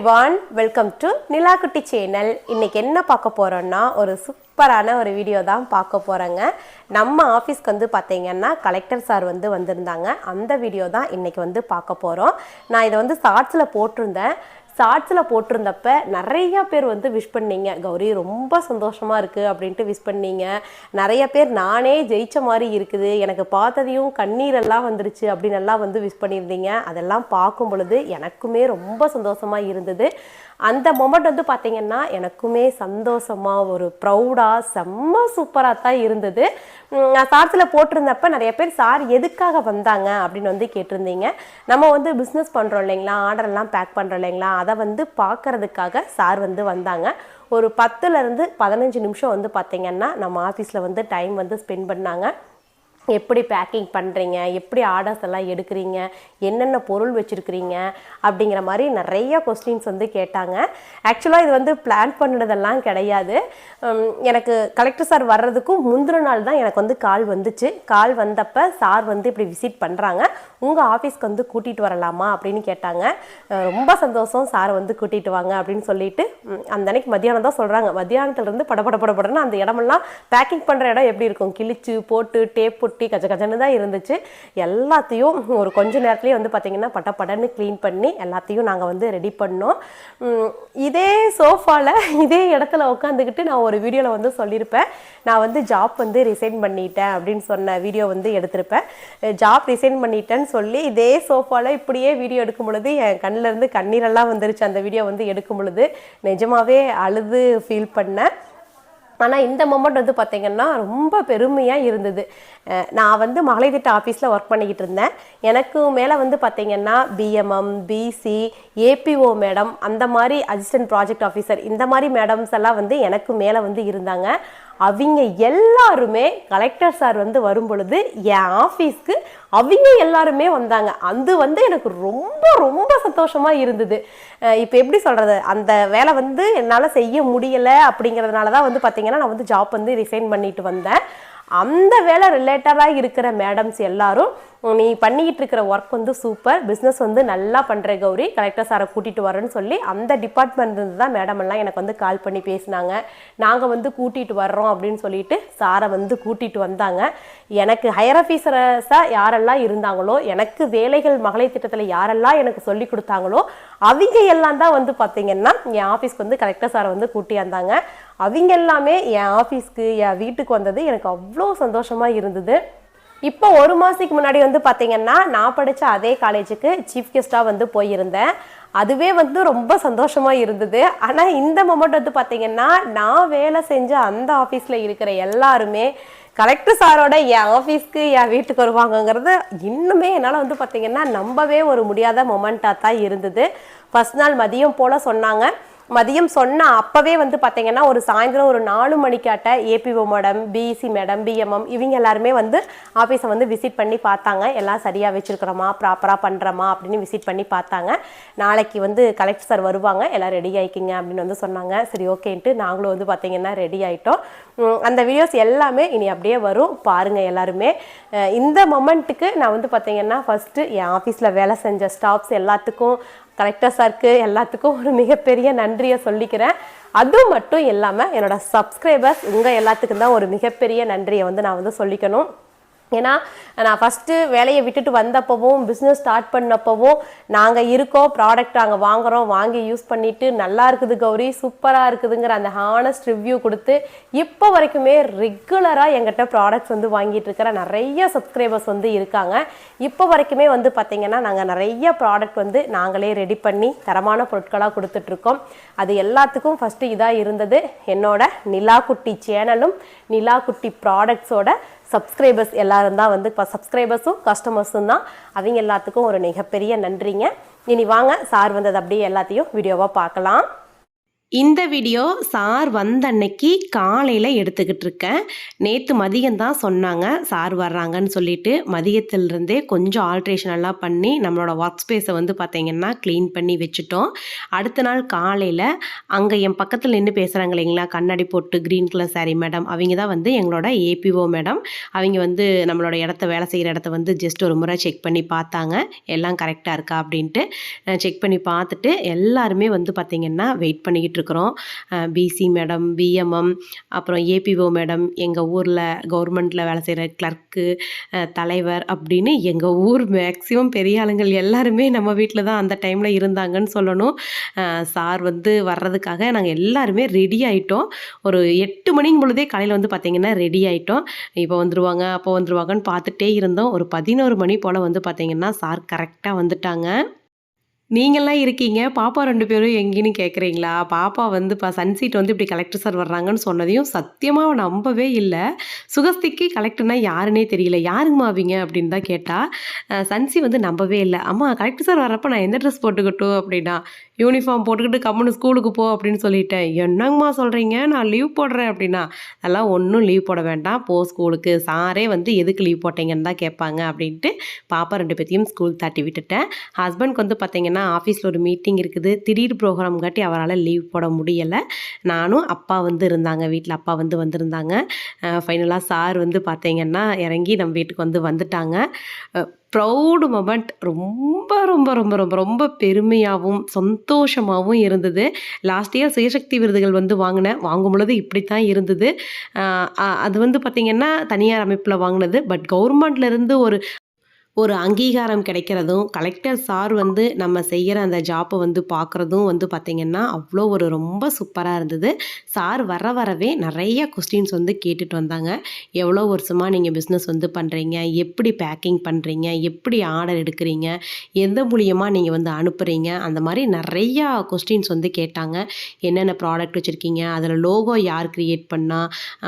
Everyone welcome to Nilakutti channel இன்றைக்கி என்ன பார்க்க போகிறோன்னா ஒரு சூப்பரான ஒரு வீடியோ தான் பார்க்க போகிறோங்க நம்ம ஆஃபீஸ்க்கு வந்து பார்த்தீங்கன்னா கலெக்டர் சார் வந்து வந்திருந்தாங்க. அந்த வீடியோ தான் இன்றைக்கி வந்து பார்க்க போகிறோம் நான் இதை வந்து ஷார்ட்ஸில் போட்டிருந்தேன். ஷார்ட்ஸில் போட்டிருந்தப்ப நிறைய பேர் வந்து விஷ் பண்ணீங்க. கௌரி ரொம்ப சந்தோஷமாக இருக்குது அப்படின்ட்டு விஷ் பண்ணீங்க. நிறைய பேர் நானே ஜெயிச்ச மாதிரி இருக்குது. எனக்கு பார்த்ததையும் கண்ணீரெல்லாம் வந்துருச்சு அப்படின்னு எல்லாம் வந்து விஷ் பண்ணியிருந்தீங்க. அதெல்லாம் பார்க்கும் பொழுது எனக்குமே ரொம்ப சந்தோஷமாக இருந்தது. அந்த மொமெண்ட் வந்து பார்த்தீங்கன்னா எனக்குமே சந்தோஷமாக ஒரு ப்ரௌடாக செம்ம சூப்பராக தான் இருந்தது. உம் நான் ஷார்ட்ஸில் போட்டிருந்தப்ப நிறைய பேர் சார் எதுக்காக வந்தாங்க? அப்படின்னு வந்து கேட்டிருந்தீங்க. நம்ம வந்து பிஸ்னஸ் பண்ணுறோம் இல்லைங்களா? ஆர்டர் எல்லாம் பேக் பண்ணுறோம் இல்லைங்களா? அதை வந்து பார்க்கறதுக்காக சார் வந்து வந்தாங்க. ஒரு பத்துலேருந்து பதினஞ்சு நிமிஷம் வந்து பார்த்தீங்கன்னா நம்ம ஆஃபீஸில் வந்து டைம் வந்து ஸ்பெண்ட் பண்ணாங்க. எப்படி பேக்கிங் பண்ணுறீங்க எப்படி ஆர்டர்ஸ் எல்லாம் எடுக்கிறீங்க? என்னென்ன பொருள் வச்சுருக்கிறீங்க? அப்படிங்கிற மாதிரி நிறைய கொஸ்டின்ஸ் வந்து கேட்டாங்க. ஆக்சுவலாக இது வந்து பிளான் பண்ணினதெல்லாம் கிடையாது. எனக்கு கலெக்டர் சார் வர்றதுக்கும் முந்தின நாள் தான் எனக்கு வந்து கால் வந்துச்சு. கால் வந்தப்போ சார் வந்து இப்படி விசிட் பண்ணுறாங்க உங்கள் ஆஃபீஸ்க்கு வந்து கூட்டிகிட்டு வரலாமா? அப்படின்னு கேட்டாங்க. ரொம்ப சந்தோஷம் சார் வந்து கூட்டிகிட்டு வாங்க அப்படின்னு சொல்லிட்டு அந்த அன்னைக்கு மத்தியானம் தான் சொல்கிறாங்க மத்தியானத்துலேருந்து படபட படபடன்னு அந்த இடமெல்லாம் பேக்கிங் பண்ணுற இடம் எப்படி இருக்கும்? கிழிச்சு போட்டு டேப் குட்டி கஜ கஜன்னு தான் இருந்துச்சு. எல்லாத்தையும் ஒரு கொஞ்ச நேரத்துலேயே வந்து பார்த்திங்கன்னா பட்ட படன்னு க்ளீன் பண்ணி எல்லாத்தையும் நாங்கள் வந்து ரெடி பண்ணோம். இதே சோஃபாவில் இதே இடத்துல உட்காந்துக்கிட்டு நான் ஒரு வீடியோவில் வந்து சொல்லியிருப்பேன் நான் வந்து ஜாப் வந்து ரிசைன் பண்ணிட்டேன் அப்படின்னு சொன்ன வீடியோ வந்து எடுத்திருப்பேன். ஜாப் ரிசைன் பண்ணிட்டேன்னு சொல்லி இதே சோஃபாவில் இப்படியே வீடியோ எடுக்கும் பொழுது என் கண்ணிலேருந்து கண்ணீரெல்லாம் வந்துருச்சு. அந்த வீடியோ வந்து எடுக்கும் பொழுது நிஜமாகவே அழுது ஃபீல் பண்ணேன். ஆனால் இந்த மொமெண்ட் வந்து பார்த்திங்கன்னா ரொம்ப பெருமையாக இருந்தது. நான் வந்து மகளிர் திட்ட ஆஃபீஸில் ஒர்க் பண்ணிக்கிட்டு இருந்தேன். எனக்கு மேலே வந்து பார்த்தீங்கன்னா பிஎம்எம் பிசி ஏபிஓ மேடம் அந்த மாதிரி அசிஸ்டன்ட் ப்ராஜெக்ட் ஆஃபீஸர் இந்த மாதிரி மேடம்ஸ் எல்லாம் வந்து எனக்கு மேலே வந்து இருந்தாங்க. அவங்க எல்லாருமே கலெக்டர் சார் வந்து வரும் பொழுது என் ஆஃபீஸ்க்கு அவங்க எல்லாருமே வந்தாங்க. அது வந்து எனக்கு ரொம்ப ரொம்ப சந்தோஷமாக இருந்தது. இப்போ எப்படி சொல்கிறது அந்த வேலை வந்து என்னால் செய்ய முடியலை அப்படிங்கிறதுனால தான் வந்து பார்த்தீங்கன்னா நான் வந்து ஜாப் வந்து ரிசைன் பண்ணிட்டு வந்தேன். அந்த வேலை ரிலேட்டடாக இருக்கிற மேடம்ஸ் எல்லாரும் நீ பண்ணிக்கிட்டு இருக்கிற ஒர்க் வந்து சூப்பர் பிஸ்னஸ் வந்து நல்லா பண்ணுற கௌரி கலெக்டர் சாரை கூட்டிகிட்டு வரேன்னு சொல்லி அந்த டிபார்ட்மெண்ட்லேருந்து தான் மேடம் எல்லாம் எனக்கு வந்து கால் பண்ணி பேசினாங்க. நாங்கள் வந்து கூட்டிகிட்டு வர்றோம் அப்படின்னு சொல்லிட்டு சாரை வந்து கூட்டிகிட்டு வந்தாங்க. எனக்கு ஹையர் ஆஃபீஸர்ஸாக யாரெல்லாம் இருந்தாங்களோ எனக்கு வேலைகள் மகளிர் திட்டத்தில் யாரெல்லாம் எனக்கு சொல்லி கொடுத்தாங்களோ அவங்க எல்லாம் தான் வந்து பார்த்தீங்கன்னா என் ஆஃபீஸ்க்கு வந்து கலெக்டர் சாரை வந்து கூட்டி வந்தாங்க அவங்க எல்லாமே என் ஆஃபீஸ்க்கு என் வீட்டுக்கு வந்தது எனக்கு அவ்வளோ சந்தோஷமாக இருந்தது. இப்போ ஒரு மாதத்துக்கு முன்னாடி வந்து பார்த்தீங்கன்னா நான் படித்த அதே காலேஜுக்கு சீஃப் கெஸ்ட்டாக வந்து போயிருந்தேன். அதுவே வந்து ரொம்ப சந்தோஷமாக இருந்தது. ஆனால் இந்த மொமெண்ட் வந்து பார்த்தீங்கன்னா நான் வேலை செஞ்ச அந்த ஆஃபீஸில் இருக்கிற எல்லாருமே கலெக்டர் சாரோட என் ஆஃபீஸ்க்கு என் வீட்டுக்கு வருவாங்கங்கிறது இன்னுமே என்னால் வந்து பார்த்தீங்கன்னா நம்பவே ஒரு முடியாத மொமெண்ட்டாக தான் இருந்தது. ஃபர்ஸ்ட் நாள் மதியம் போல் சொன்னாங்க. மதியம் சொன்ன அப்பவே வந்து பார்த்தீங்கன்னா ஒரு சாயந்தரம் ஒரு நாலு மணிக்காட்ட APO madam BEC madam BMM இவங்க எல்லாருமே வந்து ஆஃபீஸை வந்து விசிட் பண்ணி பார்த்தாங்க. எல்லாம் சரியாக வச்சுருக்கிறோமா? ப்ராப்பராக பண்ணுறோமா அப்படின்னு விசிட் பண்ணி பார்த்தாங்க. நாளைக்கு வந்து கலெக்டர் சார் வருவாங்க. எல்லாம் ரெடி ஆகிக்கிங்க அப்படின்னு வந்து சொன்னாங்க. சரி ஓகேன்ட்டு நாங்களும் வந்து பார்த்தீங்கன்னா ரெடி ஆகிட்டோம் அந்த வீடியோஸ் எல்லாமே இனி அப்படியே வரும். பாருங்கள் எல்லாருமே. இந்த மொமெண்ட்டுக்கு நான் வந்து பார்த்தீங்கன்னா ஃபஸ்ட்டு என் ஆஃபீஸில் வேலை செஞ்ச ஸ்டாஃப்ஸ் எல்லாத்துக்கும் கலெக்டர் சாருக்கு எல்லாத்துக்கும் ஒரு மிகப்பெரிய நன்றியை சொல்லிக்கிறேன். அது மட்டும் இல்லாமல் என்னோட சப்ஸ்கிரைபர்ஸ் உங்கள் எல்லாத்துக்கும் தான் ஒரு மிகப்பெரிய நன்றியை வந்து நான் வந்து சொல்லிக்கணும். ஏன்னா நான் ஃபஸ்ட்டு வேலையை விட்டுட்டு வந்தப்பவும் பிஸ்னஸ் ஸ்டார்ட் பண்ணப்பவும் நாங்கள் இருக்கோம் ப்ராடக்ட் நாங்கள் வாங்குகிறோம் வாங்கி யூஸ் பண்ணிட்டு நல்லா இருக்குது கௌரி சூப்பராக இருக்குதுங்கிற அந்த ஹானஸ்ட் ரிவ்யூ கொடுத்து இப்போ வரைக்குமே ரெகுலராக எங்கிட்ட ப்ராடக்ட்ஸ் வந்து வாங்கிட்டு இருக்கிற நிறைய சப்ஸ்கிரைபர்ஸ் வந்து இருக்காங்க. இப்போ வரைக்குமே வந்து பார்த்திங்கன்னா நாங்கள் நிறைய ப்ராடக்ட் வந்து நாங்களே ரெடி பண்ணி தரமான பொருட்களாக கொடுத்துட்ருக்கோம் அது எல்லாத்துக்கும் ஃபஸ்ட்டு இதாக இருந்தது. என்னோட நிலாக்குட்டி சேனலும் நிலாக்குட்டி ப்ராடக்ட்ஸோட சப்ஸ்கிரைபர்ஸ் எல்லாரும் தான் வந்து இப்போ சப்ஸ்கிரைபர்ஸும் கஸ்டமர்ஸும் தான். அவங்க எல்லாத்துக்கும் ஒரு மிகப்பெரிய நன்றிங்க. இனி வாங்க சார் வந்தது அப்படியே எல்லாத்தையும் வீடியோவாக பார்க்கலாம். இந்த வீடியோ சார் வந்த அன்னைக்கு காலையில் எடுத்துக்கிட்டு இருக்கேன் நேற்று மதியம் தான் சொன்னாங்க சார் வர்றாங்கன்னு சொல்லிட்டு. மதியத்திலிருந்தே கொஞ்சம் ஆல்ட்ரேஷன் எல்லாம் பண்ணி நம்மளோட ஒர்க் ஸ்பேஸை வந்து பார்த்தீங்கன்னா க்ளீன் பண்ணி வச்சுட்டோம். அடுத்த நாள் காலையில் அங்கே என் பக்கத்தில் நின்று பேசுகிறாங்க இல்லைங்களா கண்ணாடி போட்டு க்ரீன் கலர் சாரி மேடம் அவங்க தான் வந்து எங்களோட ஏபிஓ மேடம் அவங்க வந்து நம்மளோட இடத்த வேலை செய்கிற இடத்த வந்து ஜஸ்ட் ஒரு முறை செக் பண்ணி பார்த்தாங்க. எல்லாம் கரெக்டாக இருக்கா அப்படின்ட்டு செக் பண்ணி பார்த்துட்டு எல்லாருமே வந்து பார்த்திங்கன்னா வெயிட் பண்ணிக்கிட்டு இருக்கிறோம் பிசி மேடம் பிஎம்எம் அப்புறம் ஏபிஓ மேடம் எங்கள் ஊரில் கவர்மெண்ட்டில் வேலை செய்கிற கிளர்க்கு தலைவர் அப்படின்னு எங்கள் ஊர் மேக்ஸிமம் பெரிய ஆளுங்கள் எல்லாருமே நம்ம வீட்டில் தான் அந்த டைமில் இருந்தாங்கன்னு சொல்லணும். சார் வந்து வர்றதுக்காக நாங்கள் எல்லாருமே ரெடி ஆகிட்டோம் ஒரு எட்டு மணிக்கு பொழுதே காலையில் வந்து பார்த்திங்கன்னா ரெடி ஆகிட்டோம் இப்போ வந்துருவாங்க அப்போ வந்துருவாங்கன்னு பார்த்துட்டே இருந்தோம். ஒரு பதினோரு மணி போல் வந்து பார்த்திங்கன்னா சார் கரெக்டாக வந்துட்டாங்க. நீங்கள்லாம் இருக்கீங்க. பாப்பா ரெண்டு பேரும் எங்கேன்னு கேட்குறீங்களா பாப்பா வந்து இப்போ சன்சீட் வந்து இப்படி கலெக்டர் சார் வர்றாங்கன்னு சொன்னதையும் சத்தியமாக நம்பவே இல்லை. சுகஸ்திக்கு கலெக்டர்னா யாருன்னே தெரியல. யாருங்கம்மா அவங்க அப்படின்னு தான் கேட்டால் சன்சி வந்து நம்பவே இல்லை. அம்மா கலெக்டர் சார் வரப்போ நான் எந்த ட்ரெஸ் போட்டுக்கட்டும் அப்படின்னா யூனிஃபார்ம் போட்டுக்கிட்டு கம்முன்னு ஸ்கூலுக்கு போ அப்படின்னு சொல்லிட்டேன். என்னங்கம்மா சொல்கிறீங்க நான் லீவ் போடுறேன் அப்படின்னா. அதெல்லாம் ஒன்றும் லீவ் போட வேண்டாம். போ ஸ்கூலுக்கு. சாரே வந்து எதுக்கு லீவ் போட்டீங்கன்னு தான் கேட்பாங்க அப்படின்ட்டு பாப்பா ரெண்டு பேத்தையும் ஸ்கூல் தட்டி விட்டுட்டேன். ஹஸ்பண்ட்க்கு வந்து பார்த்தீங்கன்னா ஆஃபீஸில் ஒரு மீட்டிங் இருக்குது. திடீர் ப்ரோக்ராம் காட்டி அவரால் லீவ் போட முடியலை. நானும் அப்பா வந்து இருந்தாங்க. வீட்டில் அப்பா வந்து வந்திருந்தாங்க. ஃபைனலாக சார் வந்து பார்த்தீங்கன்னா இறங்கி நம்ம வீட்டுக்கு வந்து வந்துட்டாங்க. ப்ரௌடு மொமெண்ட் ரொம்ப ரொம்ப ரொம்ப ரொம்ப ரொம்ப பெருமையாகவும் சந்தோஷமாகவும் இருந்தது. லாஸ்ட் இயர் சுயசக்தி விருதுகள் வந்து வாங்கினேன். வாங்கும் பொழுது இப்படி தான் இருந்தது அது வந்து பார்த்திங்கன்னா தனியார் அமைப்பில் வாங்கினது. பட் கவர்மெண்ட்லேருந்து ஒரு ஒரு அங்கீகாரம் கிடைக்கிறதும் கலெக்டர் சார் வந்து நம்ம செய்கிற அந்த ஜாப்பை வந்து பார்க்குறதும் வந்து பார்த்திங்கன்னா அவ்வளோ ஒரு ரொம்ப சூப்பராக இருந்தது. சார் வர வரவே நிறைய கொஸ்டின்ஸ் வந்து கேட்டுட்டு வந்தாங்க. எவ்வளோ வருஷமாக நீங்கள் பிஸ்னஸ் வந்து பண்ணுறீங்க எப்படி பேக்கிங் பண்ணுறீங்க எப்படி ஆர்டர் எடுக்கிறீங்க? எந்த மூலியமாக நீங்கள் வந்து அனுப்புகிறீங்க அந்த மாதிரி நிறையா கொஸ்டின்ஸ் வந்து கேட்டாங்க. என்னென்ன ப்ராடக்ட் வச்சுருக்கீங்க? அதில் லோகோ யார் க்ரியேட் பண்ணா?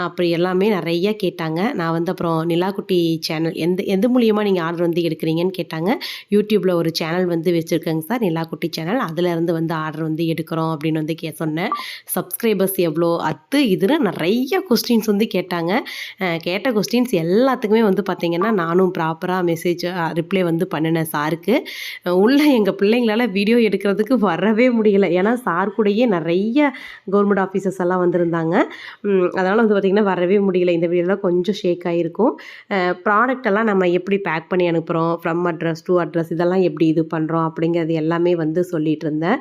அப்படி எல்லாமே நிறைய கேட்டாங்க. நான் வந்து அப்புறம் நிலாக்குட்டி சேனல் எந்த எந்த மூலியமாக நீங்கள் ஆர்டர் வந்து வந்து எடுக்கிறீங்கன்னு கேட்டாங்க. யூடியூப்பில் ஒரு சேனல் வந்து வச்சுருக்கேங்க சார் நிலாக்குட்டி சேனல் அதுலேருந்து வந்து ஆர்டர் வந்து எடுக்கிறோம் அப்படின்னு வந்து கே சொன்னேன். சப்ஸ்கிரைபர்ஸ் எவ்வளோ? அது இதுன்னு நிறைய கொஸ்டின்ஸ் வந்து கேட்டாங்க. கேட்ட கொஸ்டின்ஸ் எல்லாத்துக்குமே வந்து பார்த்திங்கன்னா நானும் ப்ராப்பராக மெசேஜ் ரிப்ளை வந்து பண்ணினேன் சாருக்கு. உள்ளே உள்ள எங்கள் பிள்ளைங்களால வீடியோ எடுக்கிறதுக்கு வரவே முடியல. ஏன்னா சார் கூடயே நிறைய கவர்மெண்ட் ஆஃபீஸர்ஸ் எல்லாம் வந்திருந்தாங்க. அதனால் வந்து பார்த்திங்கன்னா வரவே முடியல. இந்த வீடியோலாம் கொஞ்சம் ஷேக் ஆகிருக்கும் ப்ராடக்ட் எல்லாம் நம்ம எப்படி பேக் பண்ணி அனுப்புகிறோம் ஃப்ரம் அட்ரஸ் டூ அட்ரஸ் இதெல்லாம் எப்படி இது பண்ணுறோம் அப்படிங்கிறது எல்லாமே வந்து சொல்லிகிட்டு இருந்தேன்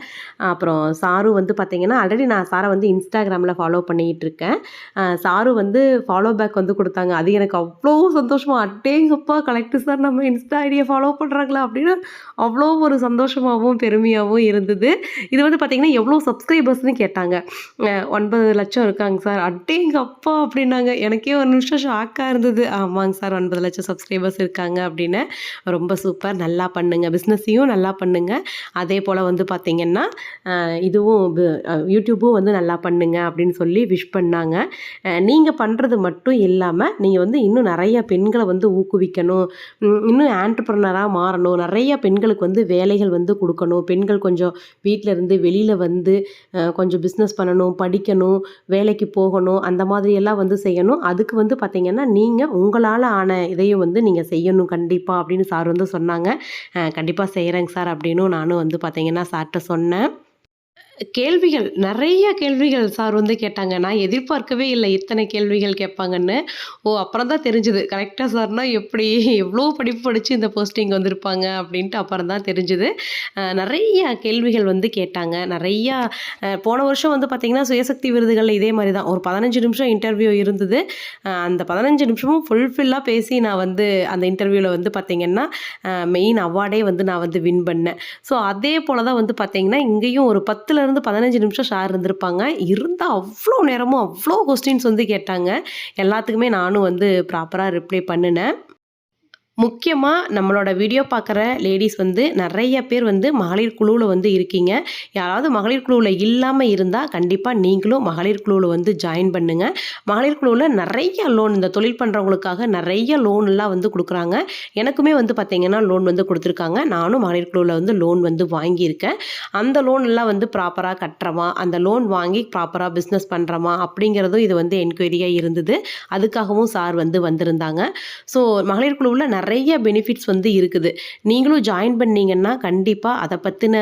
அப்புறம் சாரு வந்து பார்த்திங்கன்னா ஆல்ரெடி நான் சாரை வந்து இன்ஸ்டாகிராமில் ஃபாலோ பண்ணிகிட்டு இருக்கேன் சாரு வந்து ஃபாலோ பேக் வந்து கொடுத்தாங்க. அது எனக்கு அவ்வளோ சந்தோஷமாக அட்டேங்கப்பா கலெக்டர் சார் நம்ம இன்ஸ்டா ஐடியை ஃபாலோ பண்ணுறாங்களா அப்படின்னு அவ்வளோ ஒரு சந்தோஷமாகவும் பெருமையாகவும் இருந்தது. இது வந்து பார்த்திங்கன்னா எவ்வளோ சப்ஸ்கிரைபர்ஸ்னு கேட்டாங்க. ஒன்பது லட்சம் இருக்காங்க சார் அட்டேங்க அப்பா அப்படின்னாங்க. எனக்கே ஒரு நிமிஷம் ஷாக்காக இருந்தது. ஆமாங்க சார் ஒன்பது லட்சம் சப்ஸ்கிரைபர்ஸ் இருக்காங்க அப்படின்னு. ரொம்ப சூப்பர். நல்லா பண்ணுங்கள் பிஸ்னஸையும் நல்லா பண்ணுங்கள் அதே போல் வந்து பார்த்திங்கன்னா இதுவும் யூடியூப்பும் வந்து நல்லா பண்ணுங்க அப்படின்னு சொல்லி விஷ் பண்ணாங்க. நீங்கள் பண்ணுறது மட்டும் இல்லாமல் நீங்கள் வந்து இன்னும் நிறைய பெண்களை வந்து ஊக்குவிக்கணும். இன்னும் ஆண்டர்ப்ரனராக மாறணும். நிறைய பெண்களுக்கு வந்து வேலைகள் வந்து கொடுக்கணும். பெண்கள் கொஞ்சம் வீட்டில் இருந்து வெளியில் வந்து கொஞ்சம் பிஸ்னஸ் பண்ணணும் படிக்கணும் வேலைக்கு போகணும் அந்த மாதிரியெல்லாம் வந்து செய்யணும். அதுக்கு வந்து பார்த்திங்கன்னா நீங்கள் உங்களால் ஆன இதையும் வந்து நீங்கள் செய்யணும் கண்டிப்பாக அப்படின்னு சார் வந்து சொன்னாங்க. கண்டிப்பாக செய்கிறேங்க சார் அப்படின்னும் நானும் வந்து பார்த்திங்கன்னா சார்கிட்ட சொன்னேன். கேள்விகள் நிறைய கேள்விகள் சார் வந்து கேட்டாங்க. நான் எதிர்பார்க்கவே இல்லை இத்தனை கேள்விகள் கேட்பாங்கன்னு. ஓ அப்புறம் தான் தெரிஞ்சுது. கரெக்டாக சார்னா எப்படி எவ்வளோ படிப்பு படித்து இந்த போஸ்டிங் வந்திருப்பாங்க அப்படின்ட்டு அப்புறம் தான் தெரிஞ்சுது. நிறைய கேள்விகள் வந்து கேட்டாங்க. நிறையா போன வருஷம் வந்து பார்த்திங்கன்னா சுயசக்தி விருதுகள் இதே மாதிரி தான். ஒரு பதினஞ்சு நிமிஷம் இன்டர்வியூ இருந்தது. அந்த பதினஞ்சு நிமிஷமும் ஃபுல்ஃபில்லாக பேசி நான் வந்து அந்த இன்டர்வியூவில் வந்து பார்த்திங்கன்னா மெயின் அவார்டே வந்து நான் வந்து வின் பண்ணேன். ஸோ அதே போல் தான் வந்து பார்த்திங்கன்னா இங்கேயும் ஒரு பத்துலேருந்து பதினஞ்சு நிமிஷம் சார் இருந்திருப்பாங்க. இருந்தால் அவ்வளோ நேரமும் அவ்வளோ கொஸ்டின்ஸ் வந்து கேட்டாங்க. எல்லாத்துக்குமே நானும் வந்து ப்ராப்பராக ரிப்ளை பண்ணினேன். முக்கியமாக நம்மளோட வீடியோ பார்க்குற லேடிஸ் வந்து நிறைய பேர் வந்து மகளிர் குழுவில் வந்து இருக்கீங்க. யாராவது மகளிர் குழுவில் இல்லாமல் இருந்தால் கண்டிப்பாக நீங்களும் மகளிர் குழுவில் வந்து ஜாயின் பண்ணுங்கள் மகளிர் குழுவில் நிறைய லோன் இந்த தொழில் பண்ணுறவங்களுக்காக நிறைய லோன்லாம் வந்து கொடுக்குறாங்க. எனக்குமே வந்து பார்த்திங்கன்னா லோன் வந்து கொடுத்துருக்காங்க. நானும் மகளிர் குழுவில் வந்து லோன் வந்து வாங்கியிருக்கேன். அந்த லோன் எல்லாம் வந்து ப்ராப்பராக கட்டுறமா அந்த லோன் வாங்கி ப்ராப்பராக பிஸ்னஸ் பண்ணுறமா அப்படிங்கிறதும் இது வந்து என்கொயரியாக இருந்தது. அதுக்காகவும் சார் வந்து வந்திருந்தாங்க. ஸோ மகளிர் குழுவில் நிறைய பெனிஃபிட்ஸ் வந்து இருக்குது. நீங்களும் ஜாயின் பண்ணீங்கன்னா கண்டிப்பாக அதை பற்றின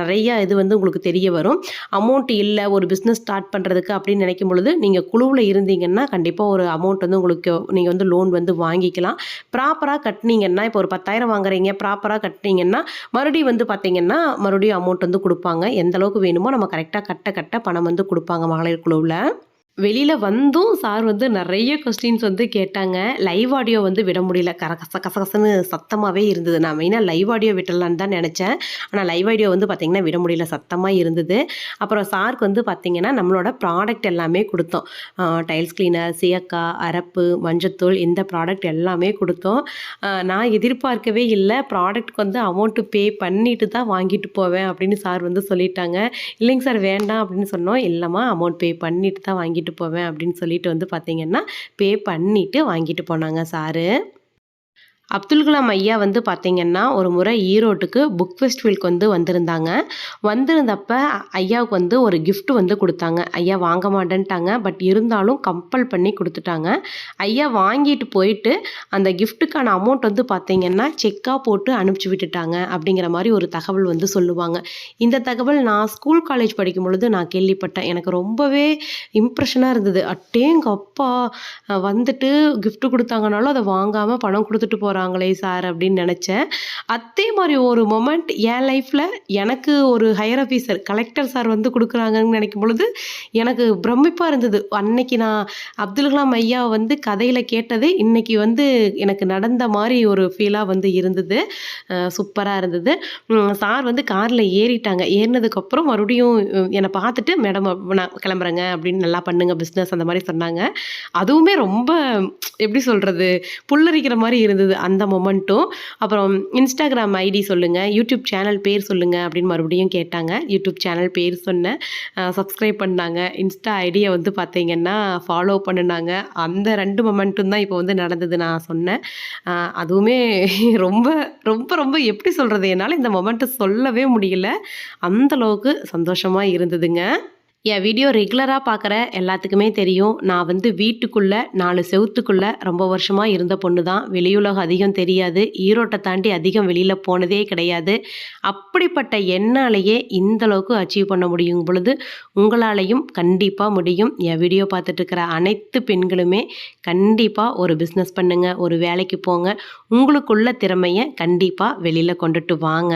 நிறைய இது வந்து உங்களுக்கு தெரிய வரும். அமௌண்ட் இல்லை ஒரு பிஸ்னஸ் ஸ்டார்ட் பண்ணுறதுக்கு அப்படின்னு நினைக்கும் பொழுது நீங்கள் குழுவில் இருந்தீங்கன்னா கண்டிப்பாக ஒரு அமௌண்ட் வந்து உங்களுக்கு நீங்கள் வந்து லோன் வந்து வாங்கிக்கலாம். ப்ராப்பராக கட்டினீங்கன்னா இப்போ ஒரு பத்தாயிரம் வாங்குறீங்க ப்ராப்பராக கட்டினீங்கன்னா மறுபடியும் வந்து பார்த்தீங்கன்னா மறுபடியும் அமௌண்ட் வந்து கொடுப்பாங்க. எந்த அளவுக்கு வேணுமோ நம்ம கரெக்டாக கட்ட கட்ட பணம் வந்து கொடுப்பாங்க மகளிர் குழுவில். வெளியில் வந்தும் சார் வந்து நிறைய கொஸ்டின்ஸ் வந்து கேட்டாங்க. லைவ் ஆடியோ வந்து விட முடியல. கர கச கசகசன்னு சத்தமாகவே இருந்தது. நான் மெயினாக லைவ் ஆடியோ விட்டலான்னு தான் நினச்சேன். ஆனால் லைவ் ஆடியோ வந்து பார்த்திங்கன்னா விட முடியல. சத்தமாக இருந்தது. அப்புறம் சாருக்கு வந்து பார்த்திங்கன்னா நம்மளோட ப்ராடக்ட் எல்லாமே கொடுத்தோம். டைல்ஸ் கிளீனர் சியக்கா அரப்பு மஞ்சத்தூள் இந்த ப்ராடக்ட் எல்லாமே கொடுத்தோம். நான் எதிர்பார்க்கவே இல்லை. ப்ராடக்ட்க்கு வந்து அமௌண்ட்டு பே பண்ணிட்டு தான் வாங்கிட்டு போவேன் அப்படின்னு சார் வந்து சொல்லிட்டாங்க. இல்லைங்க சார் வேண்டாம் அப்படின்னு சொன்னோம். இல்லைம்மா அமௌண்ட் பே பண்ணிட்டு தான் வாங்கிட்டு வாங்கிட்டு போவேன் அப்படின்னு சொல்லிட்டு வந்து பார்த்தீங்கன்னா பே பண்ணிவிட்டு வாங்கிட்டு போனாங்க சாரு. அப்துல் கலாம் ஐயா வந்து பார்த்திங்கன்னா ஒரு முறை ஈரோட்டுக்கு புக் ஃபெஸ்டிவலுக்கு வந்து வந்திருந்தாங்க. வந்திருந்தப்ப ஐயாவுக்கு வந்து ஒரு கிஃப்ட் வந்து கொடுத்தாங்க. ஐயா வாங்க மாட்டேன்ட்டாங்க. பட் இருந்தாலும் கம்பல் பண்ணி கொடுத்துட்டாங்க. ஐயா வாங்கிட்டு போயிட்டு அந்த கிஃப்ட்டுக்கான அமௌண்ட் வந்து பார்த்திங்கன்னா செக்காக போட்டு அனுப்பிச்சி விட்டுட்டாங்க அப்படிங்கிற மாதிரி ஒரு தகவல் வந்து சொல்லுவாங்க. இந்த தகவல் நான் ஸ்கூல் காலேஜ் படிக்கும் பொழுது நான் கேள்விப்பட்டேன். எனக்கு ரொம்பவே இம்ப்ரெஷனாக இருந்தது. அட்டேங்க அப்பா வந்துட்டு கிஃப்ட் கொடுத்தாங்கனாலும் அதை வாங்காமல் பணம் கொடுத்துட்டு போகிறாங்க போகிறாங்களே சார் அப்படின்னு நினச்சேன். அதே மாதிரி ஒரு மொமெண்ட் என் லைஃப்பில் எனக்கு ஒரு ஹையர் ஆஃபீஸர் கலெக்டர் சார் வந்து கொடுக்குறாங்கன்னு நினைக்கும் பொழுது எனக்கு பிரமிப்பாக இருந்தது. அன்னைக்கு நான் அப்துல் கலாம் ஐயா வந்து கதையில் கேட்டது இன்னைக்கு வந்து எனக்கு நடந்த மாதிரி ஒரு ஃபீலாக வந்து இருந்தது. சூப்பராக இருந்தது. சார் வந்து காரில் ஏறிட்டாங்க. ஏறினதுக்கப்புறம் மறுபடியும் என்னை பார்த்துட்டு மேடம் நான் கிளம்புறேங்க அப்படின்னு நல்லா பண்ணுங்க பிஸ்னஸ் அந்த மாதிரி சொன்னாங்க. அதுவுமே ரொம்ப எப்படி சொல்கிறது புல்லரிக்கிற மாதிரி இருந்தது. அந்த மொமெண்ட்டும் அப்புறம் இன்ஸ்டாகிராம் ஐடி சொல்லுங்கள் யூடியூப் சேனல் பேர் சொல்லுங்கள் அப்படின்னு மறுபடியும் கேட்டாங்க. யூடியூப் சேனல் பேர் சொன்னேன். சப்ஸ்கிரைப் பண்ணாங்க. இன்ஸ்டா ஐடியை வந்து பார்த்தீங்கன்னா ஃபாலோ பண்ணினாங்க. அந்த ரெண்டு மொமெண்ட்டும் தான் இப்போ வந்து நடந்தது நான் சொன்னேன். அதுவுமே ரொம்ப ரொம்ப ரொம்ப எப்படி சொல்கிறது என்னால் இந்த மொமெண்ட்டை சொல்லவே முடியல. அந்தளவுக்கு சந்தோஷமாக இருந்ததுங்க. என் வீடியோ ரெகுலராக பார்க்குற எல்லாத்துக்குமே தெரியும். நான் வந்து வீட்டுக்குள்ளே நாலு செவுத்துக்குள்ளே ரொம்ப வருஷமாக இருந்த பொண்ணு தான் வெளியுலகம் அதிகம் தெரியாது. ஈரோட்டை தாண்டி அதிகம் வெளியில் போனதே கிடையாது. அப்படிப்பட்ட என்னாலேயே இந்தளவுக்கு அச்சீவ் பண்ண முடியும் பொழுது உங்களாலையும் கண்டிப்பாக முடியும். என் வீடியோ பார்த்துட்ருக்கிற அனைத்து பெண்களுமே கண்டிப்பாக ஒரு பிஸ்னஸ் பண்ணுங்கள் ஒரு வேலைக்கு போங்க. உங்களுக்குள்ள திறமையை கண்டிப்பாக வெளியில் கொண்டுட்டு வாங்க.